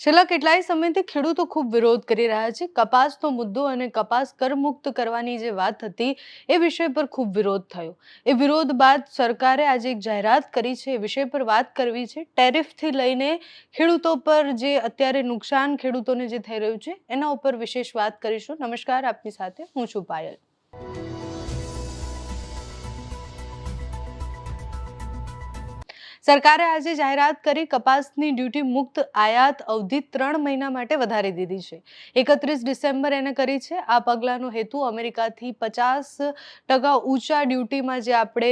છેલ્લા કેટલાય સમયથી ખેડૂતો ખૂબ વિરોધ કરી રહ્યા છે. કપાસનો મુદ્દો અને કપાસ કરમુક્ત કરવાની જે વાત હતી એ વિષય પર ખૂબ વિરોધ થયો. એ વિરોધ બાદ સરકારે આજે એક જાહેરાત કરી છે. એ વિષય પર વાત કરવી છે. ટેરિફથી લઈને ખેડૂતો પર જે અત્યારે નુકસાન ખેડૂતોને જે થઈ રહ્યું છે, એના ઉપર વિશેષ વાત કરીશું. નમસ્કાર, આપની સાથે હું છું પાયલ. સરકારે આજે જાહેરાત કરી કપાસની ડ્યુટી મુક્ત આયાત અવધિ ત્રણ મહિના માટે વધારી દીધી છે. એકત્રીસ ડિસેમ્બર એને કરી છે. આ પગલાંનો હેતુ અમેરિકાથી પચાસ ટકા ઊંચા ડ્યુટીમાં જે આપણે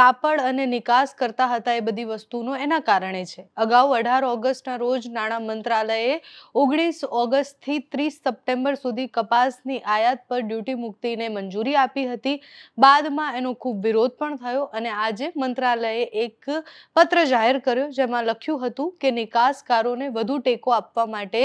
કાપડ અને નિકાસ કરતા હતા એ બધી વસ્તુનો એના કારણે છે. અગાઉ અઢાર ઓગસ્ટના રોજ નાણાં મંત્રાલયે ઓગણીસ ઓગસ્ટથી ત્રીસ સપ્ટેમ્બર સુધી કપાસની આયાત પર ડ્યુટી મુક્તિને મંજૂરી આપી હતી. બાદમાં એનો ખૂબ વિરોધ પણ થયો અને આજે મંત્રાલયે એક પત્ર જાહેર કર્યો જેમાં લખ્યું હતું કે નિકાસકારોને વધુ ટેકો આપવા માટે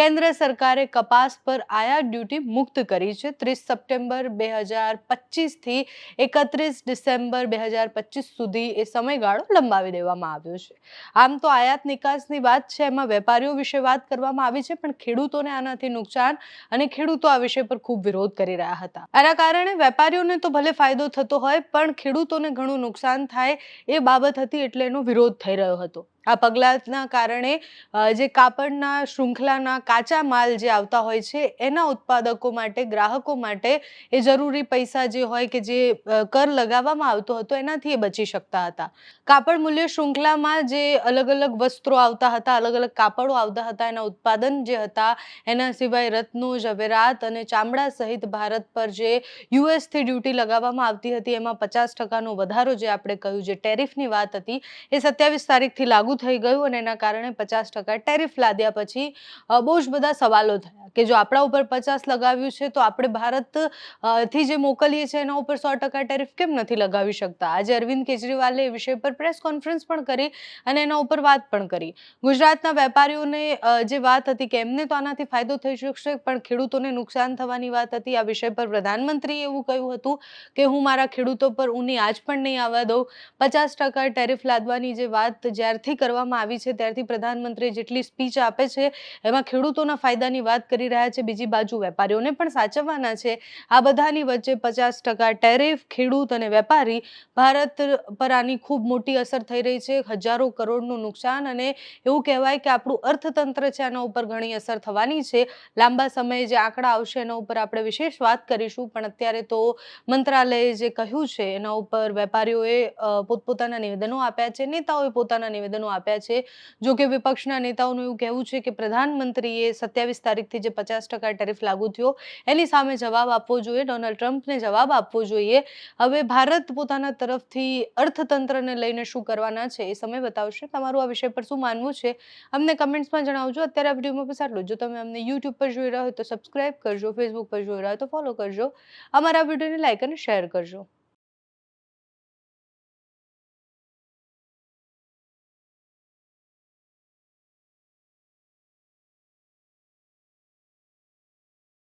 કેન્દ્ર સરકારે કપાસ પર આયાત ડ્યુટી મુક્ત કરી છે. ત્રીસ સપ્ટેમ્બર બે હજાર પચીસથી એકત્રીસ ડિસેમ્બર બે હજાર પચીસ સુધી એ સમયગાળો લંબાવી દેવામાં આવ્યો છે. આમ તો આયાત નિકાસની વાત છે, એમાં વેપારીઓ વિશે વાત કરવામાં આવી છે, પણ ખેડૂતોને આનાથી નુકસાન અને ખેડૂતો આ વિષય પર ખૂબ વિરોધ કરી રહ્યા હતા. આના કારણે વેપારીઓને તો ભલે ફાયદો થતો હોય, પણ ખેડૂતોને ઘણું નુકસાન થાય એ બાબત હતી એટલે એનો વિરોધ થઈ રહ્યો હતો. આ પગલાંના કારણે જે કાપડના શૃંખલાના કાચા માલ જે આવતા હોય છે, એના ઉત્પાદકો માટે, ગ્રાહકો માટે એ જરૂરી પૈસા જે હોય કે જે કર લગાવવામાં આવતો હતો, એનાથી એ બચી શકતા હતા. કાપડ મૂલ્ય શૃંખલામાં જે અલગ અલગ વસ્ત્રો આવતા હતા અલગ અલગ કાપડો આવતા હતા, એના ઉત્પાદન જે હતા, એના સિવાય રત્નો, ઝવેરાત અને ચામડા સહિત ભારત પર જે યુએસથી ડ્યુટી લગાવવામાં આવતી હતી, એમાં પચાસ ટકાનો વધારો જે આપણે કહ્યું, જે ટેરિફની વાત હતી, એ સત્યાવીસ તારીખથી લાગુ થઈ ગયું અને એના કારણે પચાસ ટકા ટેરિફ લાદ્યા પછી બહુ જ બધા સવાલો થયા કે જો આપણા ઉપર પચાસ લગાવ્યું છે તો આપણે ભારતથી જે મોકલીએ છીએ એના ઉપર સો ટકા ટેરિફ કેમ નથી લગાવી શકતા? આજે અરવિંદ કેજરીવાલે એ વિષય પર પ્રેસ કોન્ફરન્સ પણ કરી અને એના ઉપર વાત પણ કરી. ગુજરાતના વેપારીઓને જે વાત હતી કે એમને તો આનાથી ફાયદો થઈ શકશે, પણ ખેડૂતોને નુકસાન થવાની વાત હતી. આ વિષય પર પ્રધાનમંત્રીએ એવું કહ્યું હતું કે હું મારા ખેડૂતો પર ઊની આજ પણ નહીં આવવા દઉં. પચાસ ટકા ટેરિફ લાદવાની જે વાત જ્યારથી કરવામાં આવી છે. ત્યારથી પ્રધાનમંત્રી જેટલી સ્પીચ આપે છે, એમાં ખેડૂતોના ફાયદાની વાત કરી રહ્યા છે. બીજી બાજુ વેપારીઓને પણ સાચવવાના છે. આ બધાની વચ્ચે પચાસ ટકા ટેરિફ, ખેડૂત અને વેપારી ભારત પર આની ખૂબ મોટી અસર થઈ રહી છે. હજારો કરોડનું નુકસાન અને એવું કહેવાય કે આપણું અર્થતંત્ર છે આના ઉપર ઘણી અસર થવાની છે. લાંબા સમયે જે આંકડા આવશે એના ઉપર આપણે વિશેષ વાત કરીશું. પણ અત્યારે તો મંત્રાલયે જે કહ્યું છે, એના ઉપર વેપારીઓએ પોતપોતાના નિવેદનો આપ્યા છે. નેતાઓએ પોતાના નિવેદનો આપ્યા છે. જો કે વિપક્ષના નેતાઓનું એવું કહેવું છે કે પ્રધાનમંત્રીએ સત્યાવીસ તારીખથી જે પચાસ ટકા ટેરિફ લાગુ થયો, એની સામે જવાબ આપવો જોઈએ, ડોનાલ્ડ ટ્રમ્પને જવાબ આપવો જોઈએ. હવે ભારત પોતાના તરફથી અર્થતંત્રને લઈને શું કરવાના છે એ સમય બતાવશે. તમારું આ વિષય પર શું માનવું છે અમને કમેન્ટ્સમાં જણાવજો. અત્યારે આ વિડીયોમાં બસ આટલું જો. તમે અમને યુટ્યુબ પર જોઈ રહ્યા હોય તો સબસ્ક્રાઇબ કરજો ફેસબુક પર જોઈ રહ્યા હોય તો ફોલો કરજો. અમારા વિડીયોને લાઈક અને શેર કરજો.